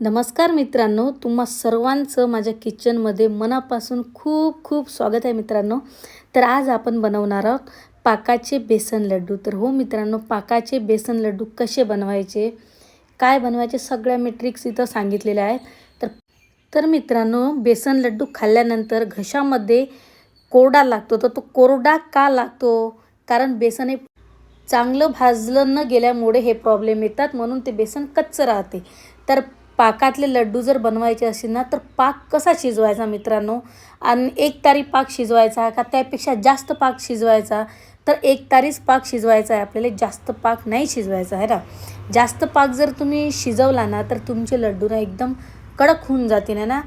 नमस्कार मित्रांनो तुम्हा सर्वांचं माझ्या किचनमध्ये मनापासून खूप खूप स्वागत आहे मित्रांनो. तर आज आपण बनवणार आहोत पाकाचे बेसन लड्डू. तर हो मित्रांनो पाकाचे बेसन लड्डू कसे बनवायचे काय बनवायचे सगळ्या मेट्रिक्स इथं सांगितलेल्या आहेत. तर तर मित्रांनो बेसन लड्डू खाल्ल्यानंतर घशामध्ये कोरडा लागतो. तर तो कोरडा का लागतो? कारण बेसन हे चांगलं भाजलं न गेल्यामुळे हे प्रॉब्लेम येतात. म्हणून ते बेसन कच्चं राहते. तर पाकातले लड्डू जर बनवायचे असेल ना तर पाक कसा शिजवायचा मित्रांनो? आणि एक तारी पाक शिजवायचा का त्यापेक्षा जास्त पाक शिजवायचा? तर एक तारीच पाक शिजवायचा आहे. आपल्याला जास्त पाक नाही शिजवायचा आहे ना? जास्त पाक जर तुम्ही शिजवला ना तर तुमचे लड्डू ना एकदम कडक होऊन जातील ना?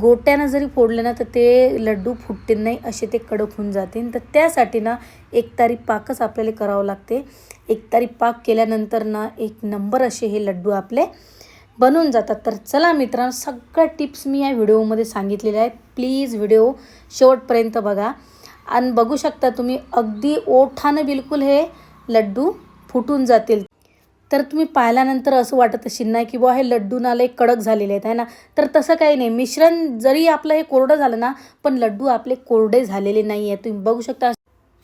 गोट्यानं जरी फोडले ना तर ते लड्डू फुटतील नाही असे ते कडक होऊन जातील. तर त्यासाठी ना एक तारी पाकच आपल्याला करावं लागते. एक तारी पाक केल्यानंतर ना एक नंबर असे हे लड्डू आपले बनून जातात. तर चला मित्रांनो सगळ्या टिप्स मी या व्हिडिओमध्ये सांगितलेल्या आहेत. प्लीज व्हिडिओ शेवटपर्यंत बघा. आणि बघू शकता तुम्ही अगदी ओठानं बिलकुल हे लड्डू फुटून जातील. तर तुम्ही पाहिल्यानंतर असं वाटत असेल ना की बुवा हे लड्डू नाले कडक झालेले आहेत आहे ना? तर तसं काही नाही. मिश्रण जरी आपलं हे कोरडं झालं ना पण लड्डू आपले कोरडे झालेले नाही आहेत तुम्ही बघू शकता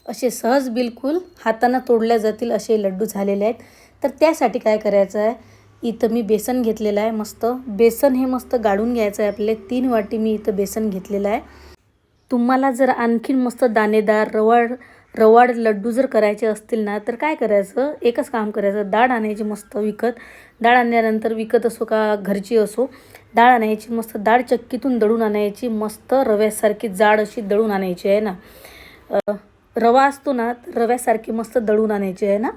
असे सहज बिलकुल हातानं तोडल्या जातील असे लड्डू झालेले आहेत. तर त्यासाठी काय करायचं आहे? इथं मी बेसन घेतलेलं आहे मस्त. बेसन हे मस्त गाळून घ्यायचं आहे आपले तीन वाटी मी इथं बेसन घेतलेलं आहे. तुम्हाला जर आणखीन मस्त दाणेदार रवाड रवाड लड्डू जर करायचे असतील ना तर काय करायचं? एकच काम करायचं. डाळ आणायची मस्त विकत. डाळ आणल्यानंतर विकत असो का घरची असो डाळ आणायची मस्त डाळ चक्कीतून दळून आणायची मस्त रव्यासारखी जाड अशी दळून आणायची आहे ना? रवा असतो ना रव्यासारखी मस्त दळून आणायची आहे ना?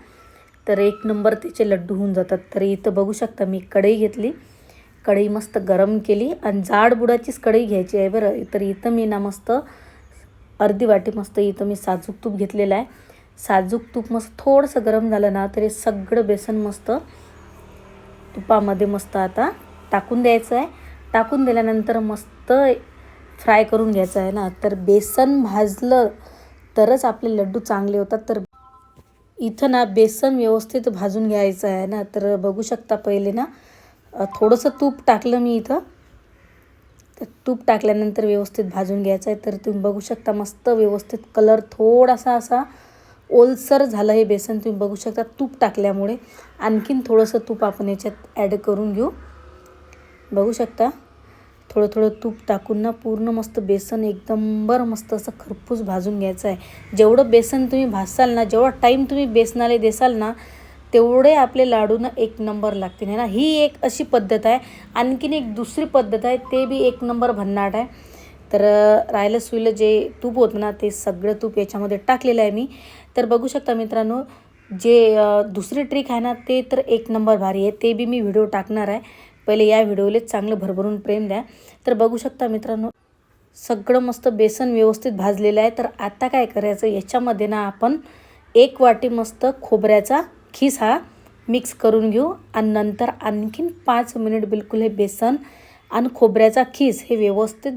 तर एक नंबर त्याचे लड्डू होऊन जातात. तर इथं बघू शकता मी कढई घेतली. कढई मस्त गरम केली आणि जाड बुडाचीच कढई घ्यायची आहे बरं. तर इथं मी ना मस्त अर्धी वाटी मस्त इथं मी साजूक तूप घेतलेलं आहे. साजूक तूप मस्त थोडंसं गरम झालं ना तरी सगळं बेसन मस्त तुपामध्ये मस्त आता टाकून द्यायचं आहे. टाकून दिल्यानंतर मस्त फ्राय करून घ्यायचं आहे ना. तर बेसन भाजलं तरच आपले लड्डू चांगले होतात. तर इथं ना बेसन व्यवस्थित भाजून घ्यायचं आहे ना तर बघू शकता पहिले ना थोडंसं तूप टाकलं मी इथं. तर तूप टाकल्यानंतर व्यवस्थित भाजून घ्यायचं आहे. तर तुम्ही बघू शकता मस्त व्यवस्थित कलर थोडासा असा ओलसर झालं हे बेसन तुम्ही बघू शकता तूप टाकल्यामुळे. आणखीन थोडंसं तूप आपण याच्यात ॲड करून घेऊ. बघू शकता. थोडं थोडं तूप टाकून ना पूर्ण मस्त बेसन एकदम बर मस्त असं खरपूस भाजून घ्यायचं आहे. जेवढं बेसन तुम्ही भाजसाल ना जेवढा टाईम तुम्ही बेसनाला देसाल ना तेवढे आपले लाडू ना एक नंबर लागतील. आहे ना? ही एक अशी पद्धत आहे. आणखीन एक दुसरी पद्धत आहे ते बी एक नंबर भन्नाट आहे. तर राहिलं सुईलं जे तूप होतं ना ते सगळं तूप याच्यामध्ये टाकलेलं आहे मी. तर बघू शकता मित्रांनो जे दुसरी ट्रिक आहे ना ते तर एक नंबर भारी आहे. ते बी मी व्हिडिओ टाकणार आहे. पहिले या व्हिडिओलेच चांगलं भरभरून प्रेम द्या. तर बघू शकता मित्रांनो सगळं मस्त बेसन व्यवस्थित भाजलेलं आहे. तर आता काय करायचं याच्यामध्ये ना आपण एक वाटी मस्त खोबऱ्याचा खीस हा मिक्स करून घेऊ. आणि नंतर आणखीन पाच मिनिट बिलकुल हे बेसन आणि खोबऱ्याचा खीस हे व्यवस्थित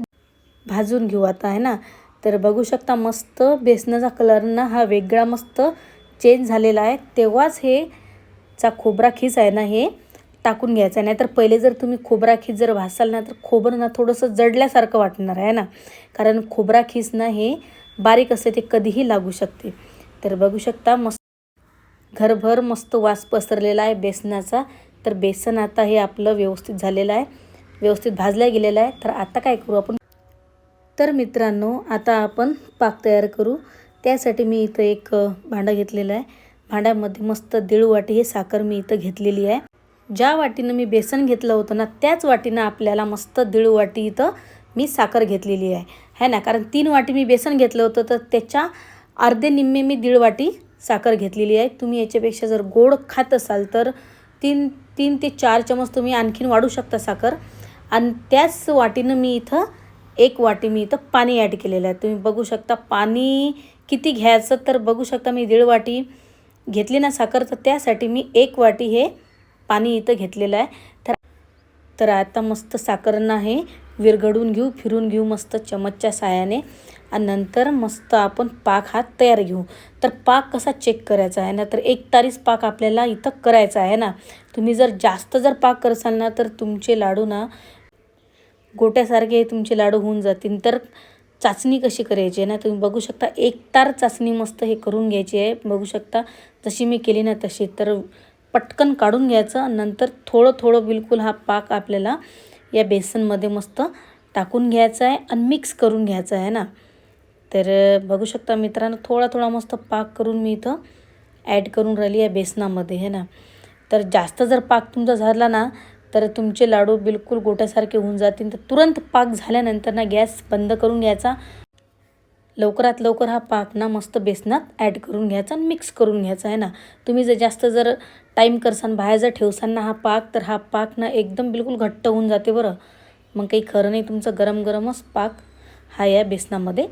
भाजून घेऊ आता आहे ना? तर बघू शकता मस्त बेसनाचा कलर ना हा वेगळा मस्त चेंज झालेला आहे. तेव्हाच हे चा खोबरा खीस आहे ना हे टाकून घ्यायचं नाही तर पहिले जर तुम्ही खोबरा खीस जर भासाल ना तर खोबरं ना थोडंसं जडल्यासारखं वाटणार आहे ना? कारण खोबरा खीस ना हे बारीक असते ते कधीही लागू शकते. तर बघू शकता मस्त घरभर मस्त वास पसरलेला आहे बेसनाचा. तर बेसन आता हे आपलं व्यवस्थित झालेलं आहे. व्यवस्थित भाजल्या गेलेलं आहे. तर आता काय करू आपण? तर मित्रांनो आता आपण पाक तयार करू. त्यासाठी मी इथं एक भांडं घेतलेलं आहे. भांड्यामध्ये मस्त दीड वाटी हे साखर मी इथं घेतलेली आहे. ज्या वाटीनं मी बेसन घेतलं होतं ना त्याच वाटीनं आपल्याला मस्त दीड वाटी इथं मी साखर घेतलेली आहे. है ना? कारण तीन वाटी मी बेसन घेतलं होतं तर त्याच्या अर्धे निम्मे मी दीड वाटी साखर घेतलेली आहे. तुम्ही याच्यापेक्षा जर गोड खात असाल तर तीन तीन ते चार चमच तुम्ही आणखीन वाढू शकता साखर. आणि त्याच वाटीनं मी इथं एक वाटी मी इथं पाणी ॲड केलेलं आहे. तुम्ही बघू शकता पाणी किती घ्यायचं तर बघू शकता मी दीड वाटी घेतली ना साखर तर त्यासाठी मी एक वाटी हे पाणी इथं घेतलेलं आहे. तर तर आता मस्त साखरनं हे विरघडून घेऊ फिरून घेऊ मस्त चमचच्या साहाय्याने आणि नंतर मस्त आपण पाक हा तयार घेऊ. तर पाक कसा चेक करायचा आहे ना? तर एक तारीच पाक आपल्याला इथं करायचा आहे ना? तुम्ही जर जास्त जर पाक करसाल ना तर तुमचे लाडू ना गोट्यासारखे तुमचे लाडू होऊन जातील. तर चाचणी कशी करायची आहे ना? तुम्ही बघू शकता एक तार चाचणी मस्त हे करून घ्यायची आहे. बघू शकता जशी मी केली ना तशी. तर पटकन काढून घ्यायचं नंतर थोडं थोडं बिलकुल हा पाक आपल्याला या बेसनमध्ये मस्त टाकून घ्यायचा आहे आणि मिक्स करून घ्यायचा आहे ना? तर बघू शकता मित्रांनो थोडा थोडा मस्त पाक करून मी इथं ॲड करून राहिली या बेसनामध्ये हे ना? तर जास्त जर पाक तुमचा झाला ना तर तुमचे लाडू बिलकुल गोट्यासारखे होऊन जातील. तर तुरंत पाक झाल्यानंतर ना गॅस बंद करून घ्यायचा. लवकरात लवकर हा पाक ना मस्त बेसनात ॲड करून घ्यायचा आणि मिक्स करून घ्यायचा आहे ना? तुम्ही जर जास्त जर टाईम करसान बाहेर जर ठेवसान ना हा पाक तर हा पाक ना एकदम बिलकुल घट्ट होऊन जाते बरं. मग काही खरं नाही तुमचं गरम गरमच पाक हा या बेसनामध्ये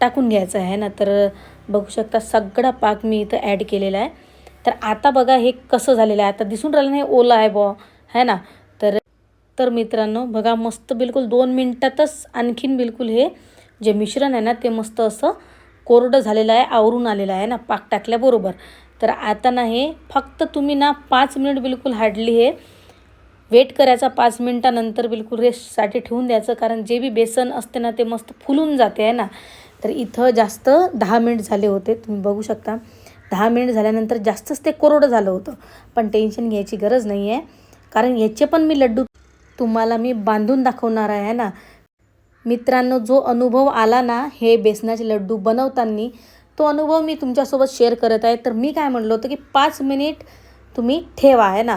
टाकून घ्यायचा आहे ना? तर बघू शकता सगळा पाक मी इथं ॲड केलेला आहे. तर आता बघा हे कसं झालेलं आहे. आता दिसून राहिलं नाही ओला आहे बॉ है ना? तर तर मित्रांनो बघा मस्त बिलकुल दोन मिनटातच आणखीन बिलकुल हे जे मिश्रण आहे ना ते मस्त असं कोरडं झालेलं आहे आवरून आलेलं आहे ना पाक टाकल्याबरोबर. तर आता ना हे फक्त तुम्ही ना पाच मिनिट बिलकुल हार्डली हे वेट करायचा पाच मिनटानंतर बिलकुल रेस्टसाठी ठेवून द्यायचं कारण जे बी बेसन असते ना ते मस्त फुलून जाते आहे ना. तर इथं जास्त दहा मिनिट झाले होते तुम्ही बघू शकता. दहा मिनिट झाल्यानंतर जास्तच ते कोरडं झालं होतं. पण टेन्शन घ्यायची गरज नाही आहे कारण याचे पण मी लड्डू तुम्हाला मी बांधून दाखवणार आहे ना. मित्रांनो जो अनुभव आला ना हे बेसनाचे लड्डू बनवताना तो अनुभव मी तुमच्यासोबत शेअर करत आहे. तर मी काय म्हणलं होतं की पाच मिनिट तुम्ही ठेवा आहे ना?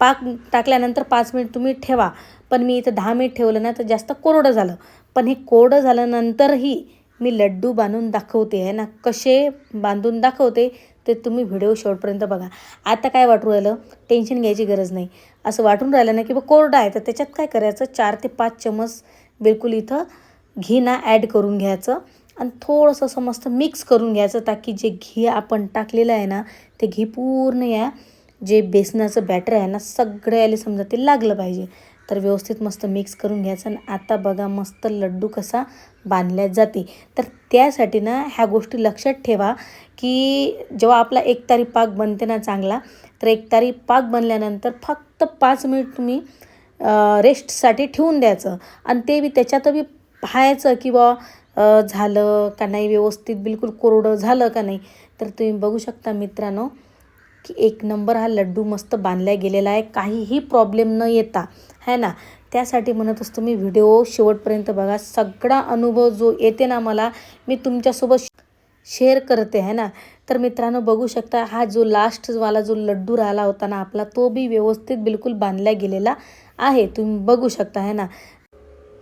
पाक टाकल्यानंतर पाच मिनिट तुम्ही ठेवा. पण मी इथं दहा मिनिट ठेवलं ना तर जास्त कोरडं झालं. पण हे कोरडं झाल्यानंतरही मी लड्डू बांधून दाखवते आहे ना? कसे बांधून दाखवते ते तुम्ही व्हिडिओ शेवटपर्यंत बघा. आता काय वाटू राहिलं? टेन्शन घ्यायची गरज नाही. असं वाटून राहिलं ना की बा कोरडं आहे तर त्याच्यात काय करायचं? चार ते पाच चमच बिलकुल इथं घी ना ॲड करून घ्यायचं. आणि थोडंसं असं मस्त मिक्स करून घ्यायचं ताकी जे घी आपण टाकलेलं आहे ना ते घी पूर्ण या जे बेसनाचं बॅटर आहे ना सगळं याला समजा ते लागलं पाहिजे. तर व्यवस्थित मस्त मिक्स करून घ्यायचं आणि आता बघा मस्त लड्डू कसा बांधल्या जाते. तर त्यासाठी ना ह्या गोष्टी लक्षात ठेवा की जेव्हा आपला एक तारी पाक बनते ना चांगला तर एक तारी पाक बनल्यानंतर फक्त पाच मिनिट तुम्ही रेस्टसाठी ठेवून द्यायचं. आणि ते बी त्याच्यात बी पाहायचं की बा झालं का नाही व्यवस्थित बिलकुल कोरडं झालं का नाही. तर तुम्ही बघू शकता मित्रांनो की एक नंबर हा लड्डू मस्त बांधला गेलेला आहे. काहीही प्रॉब्लेम न येता है ना? त्यासाठी म्हणत असतो मी व्हिडिओ शेवटपर्यंत बघा. सगळा अनुभव जो येते ना मला मी तुमच्यासोबत शेअर करते है ना? तर मित्रांनो बघू शकता हा जो लास्टवाला जो लड्डू राहिला होता ना आपला तो बी व्यवस्थित बिलकुल बांधला गेलेला आहे तुम्ही बघू शकता आहे ना?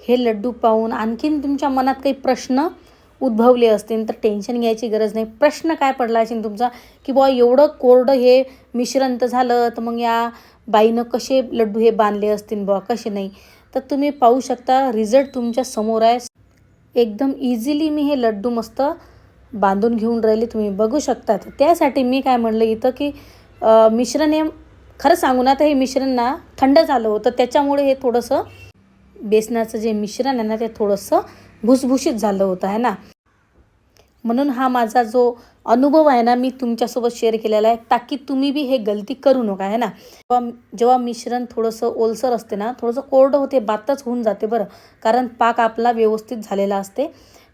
हे लड्डू पाहून आणखीन तुमच्या मनात काही प्रश्न उद्भवले असतील तर टेन्शन घ्यायची गरज नाही. प्रश्न काय पडला असेल तुमचा? की बुवा एवढं कोरडं हे मिश्रण तर झालं तर मग या बाईनं कसे लड्डू हे बांधले असतील बुवा? कसे नाही? तर तुम्ही पाहू शकता रिझल्ट तुमच्यासमोर आहे. एकदम इझिली मी हे लड्डू मस्त बांधून घेऊन राहिले तुम्ही बघू शकता. त्यासाठी मी काय म्हणलं इथं की मिश्रण हे खरं सांगू ना तर हे मिश्रण ना थंड झालं होतं त्याच्यामुळे हे थोडंसं बेसनाचं जे मिश्रण आहे ना ते थोडंसं भुसभुशीत झालं होतं आहे ना? म्हणून हा माझा जो अनुभव आहे ना मी तुमच्यासोबत शेअर केलेला आहे. ताकी तुम्ही बी हे गलती करू नका आहे ना? जेव्हा जेव्हा मिश्रण थोडंसं ओलसर असते ना थोडंसं कोरडं होते बातच होऊन जाते बरं. कारण पाक आपला व्यवस्थित झालेला असते.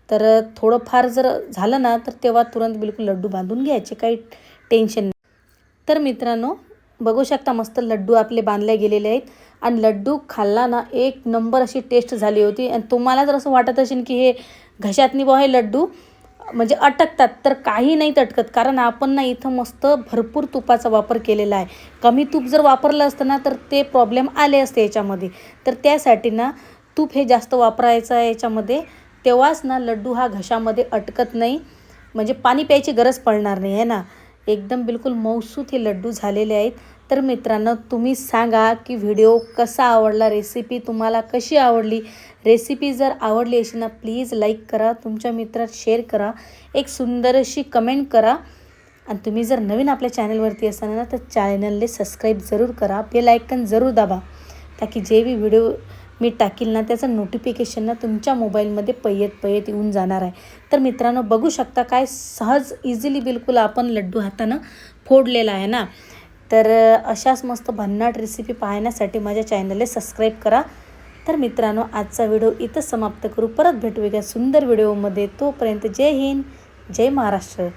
तर थोडंफार जर झालं ना तर तेव्हा तुरंत बिलकुल लड्डू बांधून घ्यायचे काही टेन्शन नाही. तर मित्रांनो बघू शकता मस्त लड्डू आपले बांधले गेलेले आहेत. आणि लड्डू खाल्ला ना एक नंबर अशी टेस्ट झाली होती. आणि तुम्हाला जर असं वाटत असेल की हे घशातनी बा हे लड्डू म्हणजे अटकतात तर काही नाही अटकत कारण आपण ना इथं मस्त भरपूर तुपाचा वापर केलेला आहे. कमी तूप जर वापरलं असतं ना तर ते प्रॉब्लेम आले असते याच्यामध्ये. तर त्यासाठी ना तूप हे जास्त वापरायचं आहे याच्यामध्ये. तेव्हाच ना लड्डू हा घशामध्ये अटकत नाही. म्हणजे पाणी प्यायची गरज पडणार नाही आहे ना? एकदम बिलकुल मौसूत हे लड्डू झालेले आहेत. तर मित्रांनो तुम्ही सांगा की व्हिडिओ कसा आवडला रेसिपी तुम्हाला कशी आवडली? रेसिपी जर आवडली अशी ना प्लीज लाईक करा तुमच्या मित्रात शेअर करा एक सुंदर अशी कमेंट करा. आणि तुम्ही जर नवीन आपल्या चॅनलवरती असताना ना तर चॅनलले सबस्क्राईब जरूर करा बेल आयकन जरूर दाबा ताकी जे बी व्हिडिओ मी टाकील ना त्याचं नोटिफिकेशन ना तुमच्या मोबाईलमध्ये पयत पयत येऊन जाणार आहे. तर मित्रांनो बघू शकता काय सहज इझिली बिलकुल आपण लड्डू हातानं फोडलेला आहे ना. तर अशाच मस्त भन्नाट रेसिपी पाहण्यासाठी माझ्या चॅनलला सबस्क्राईब करा. तर मित्रांनो आजचा व्हिडिओ इथं समाप्त करू. परत भेटू एका सुंदर व्हिडिओमध्ये तोपर्यंत जय हिंद जय महाराष्ट्र.